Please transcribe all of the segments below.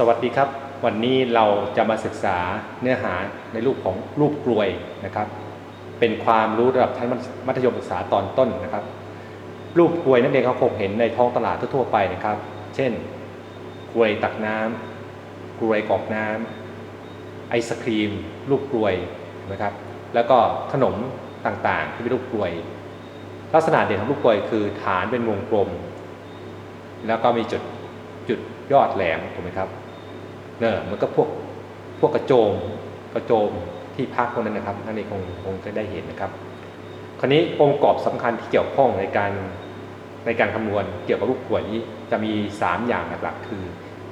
สวัสดีครับ วันนี้เราจะมาศึกษาเนื้อหาในรูปของรูปกลวยนะครับ เป็นความรู้ระดับชั้นมัธยมศึกษาตอนต้นนะครับ รูปกลวยนักเรียนเขาคงเห็นในท้องตลาดทั่วไปนะครับ เช่นกลวยตักน้ำกลวยกอกน้ำไอศครีม รูปกลวยนะครับ แล้วก็ขนมต่างๆ ที่เป็นรูปกลวย ลักษณะเด่นของลูกกลวยคือฐานเป็นวงกลม แล้วก็มีจุดจุดยอดแหลมถูกไหมครับ เนอะมันก็พวกพวกกระโจมกระโจมที่พักพวกนั้นนะครับนั่นเองคงคงจะได้เห็นนะครับ คราวนี้องค์ประกอบสำคัญที่เกี่ยวข้องในการในการคำนวณเกี่ยวกับลูกกลวยนี้จะมี 3 อย่างหลักๆคือ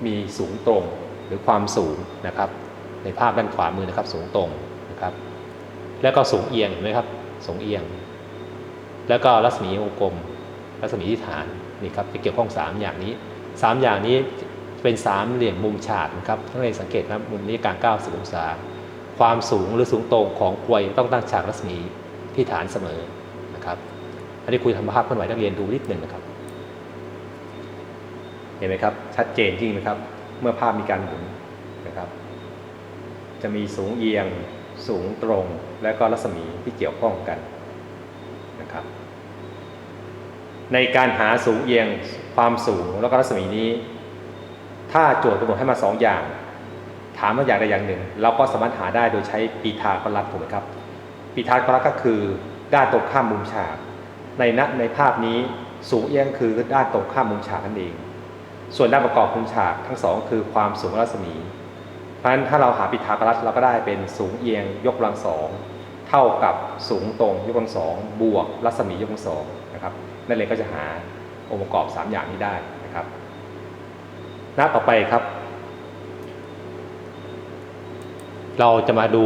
มีสูงตรงหรือความสูงนะครับ ในภาพด้านขวามือนะครับ สูงตรงนะครับ แล้วก็สูงเอียงเห็นไหมครับ สูงเอียง แล้วก็รัศมีวงกลม รัศมีที่ฐานนี่ครับจะเกี่ยวข้อง 3 อย่างนี้ 3 อย่างนี้ เป็นสามเหลี่ยมมุมฉากนะครับทั้งในสังเกตนะครับมุมนี้การ90องศา ความสูงหรือสูงตรงของกลวยต้องตั้งฉากรัศมีที่ฐานเสมอนะครับอันนี้คุยทำภาพเคลื่อนไหวนักเรียนดูนิดหนึ่งนะครับ เห็นไหมครับ ชัดเจนจริงไหมครับ เมื่อภาพมีการหมุนนะครับ จะมีสูงเอียงสูงตรง และก็รัศมีที่เกี่ยวข้องกันนะครับ ในการหาสูงเอียงความสูงแล้วก็รัศมีนี้ ถ้าโจทย์กำหนดให้มาสองอย่าง ถามว่าอย่างใดอย่างหนึ่ง เราก็สามารถหาได้โดยใช้ปีทาคลัสถูกไหมครับปีทาคลัสก็คือด้านตรงข้ามมุมฉาก ในณในภาพนี้สูงเอียงคือด้านตรงข้ามมุมฉากนั่นเอง ส่วนด้านประกอบมุมฉากทั้งสองคือความสูงรัศมี เพราะฉะนั้นถ้าเราหาปีทาคลัสเราก็ได้เป็นสูงเอียงยกกำลังสองเท่ากับสูงตรงยกกำลังสองบวกรัศมียกกำลังสองนะครับนั่นเลยก็จะหาองค์ประกอบ 3 อย่างนี้ได้ หน้าต่อไปครับ เราจะมาดู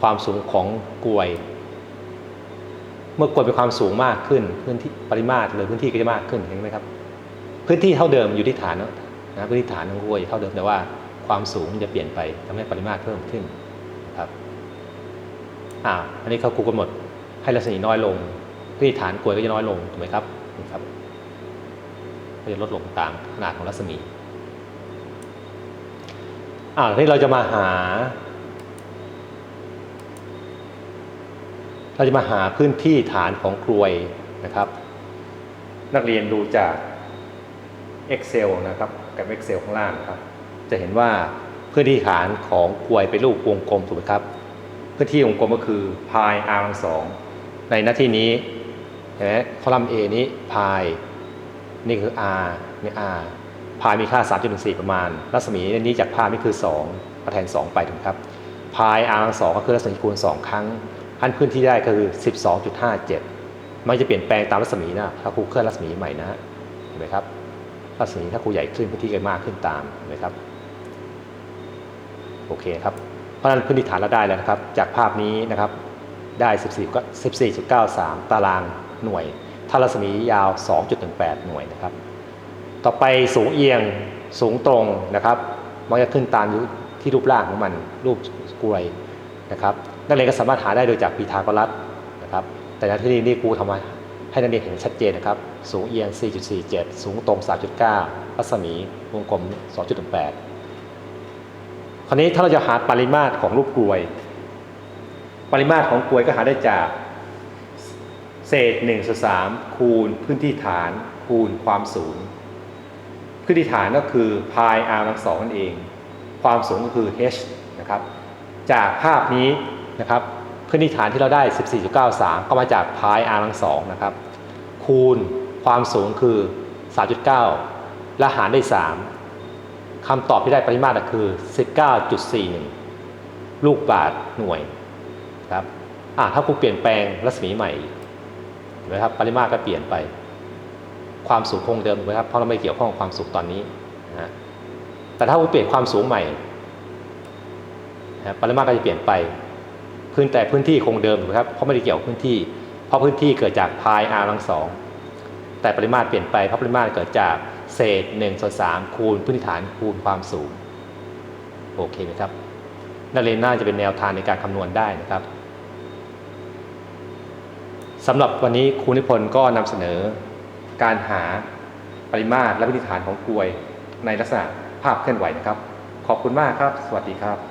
ความสูงของกลวย เมื่อกลวยมีความสูงมากขึ้นพื้นที่ปริมาตรหรือพื้นที่ก็จะมากขึ้นเห็นไหมครับ พื้นที่เท่าเดิมอยู่ที่ฐานนะพื้นที่ฐานของกลวยเท่าเดิมแต่ว่าความสูงจะเปลี่ยนไปทำให้ปริมาตรเพิ่มขึ้นครับอ่าอันนี้เขาครูกำหนดให้รัศมีน้อยลงพื้นที่ฐานกลวยก็จะน้อยลงถูกไหมครับนี่ครับ ก็จะลดลงตามขนาดของรัศมีอ่าที่เราจะมาหา เราจะมาหาพื้นที่ฐานของกลวยนะครับ นักเรียนดูจาก Excel นะครับกับ Excel ข้างล่างครับ จะเห็นว่าพื้นที่ฐานของกลวยเป็นรูปวงกลมถูกไหมครับ พื้นที่วงกลมก็คือ pi r กำลังสองในหน้าที่นี้เห็นไหมคอลัมน์ A นี้ pi นี่คือ r นี่ r พายมีค่า 3.14 ประมาณ รัศมีนี้จากภาพนี่คือ2ก็แทน 2 ไปถูกครับ พาย r 2ก็คือรัศมีคูณ 2 ครั้ง อันพื้นที่ได้ก็คือ 12.57 มันจะเปลี่ยนแปลงตามรัศมีนะถ้าครูเคลื่อนรัศมีใหม่นะเห็นไหมครับ รัศมีถ้าครูใหญ่ขึ้นพื้นที่ก็มากขึ้นตามเห็นไหมครับ โอเคครับ เพราะฉะนั้นพื้นที่ฐานเราได้แล้วนะครับ จากภาพนี้นะครับ ได้ 14ก็14.93 ตารางหน่วย ถ้ารัศมียาว 2.18 หน่วยนะครับ ต่อไปสูงเอียงสูงตรงนะครับ มันจะขึ้นตามที่รูปร่างของมันรูปกลวยนะครับ นักเรียนก็สามารถหาได้โดยจากพีทาโกรัสนะครับ แต่ในที่นี้นี่ครูทำมาให้นักเรียนเห็นชัดเจนนะครับ สูงเอียง 4.47 สูงตรง 3.9 รัศมีวงกลม 2.18 คราวนี้ถ้าเราจะหาปริมาตรของรูปกลวย ปริมาตรของกลวยก็หาได้จาก เศษ1ส่วน3คูณพื้นที่ฐานคูณความสูง พื้นที่ฐานก็คือ pi r กำลังสองนั่นเอง ความสูงก็คือ h นะครับ จากภาพนี้นะครับพื้นที่ฐานที่เราได้ 14.93 ก็มาจาก pi r กำลังสองนะครับ คูณความสูงคือ 3.9 และหารด้วย 3 คำตอบที่ได้ปริมาตรก็คือ 19.41 ลูกบาทหน่วยครับอ่าถ้าครูเปลี่ยนแปลงรัศมีใหม่ ไหมครับปริมาตรก็เปลี่ยนไป ความสูงคงเดิมถูกไหมครับเพราะเราไม่เกี่ยวข้องกับความสูงตอนนี้นะฮะแต่ถ้าเราเปลี่ยนความสูงใหม่นะปริมาตรก็จะเปลี่ยนไปพื้นแต่พื้นที่คงเดิมถูกไหมครับเพราะไม่ได้เกี่ยวพื้นที่ เพราะพื้นที่เกิดจากพาย r กำลังสองแต่ปริมาตรเปลี่ยนไปเพราะปริมาตรเกิดจากเศษ1ส่วน3คูณพื้นฐานคูณความสูงโอเคไหมครับนักเรียนน่าจะเป็นแนวทางในการคำนวณได้นะครับ สำหรับวันนี้ครูนิพนธ์ก็นำเสนอ การหาปริมาตรและพื้นฐานของกลวยในลักษณะภาพเคลื่อนไหวนะครับ ขอบคุณมากครับ สวัสดีครับ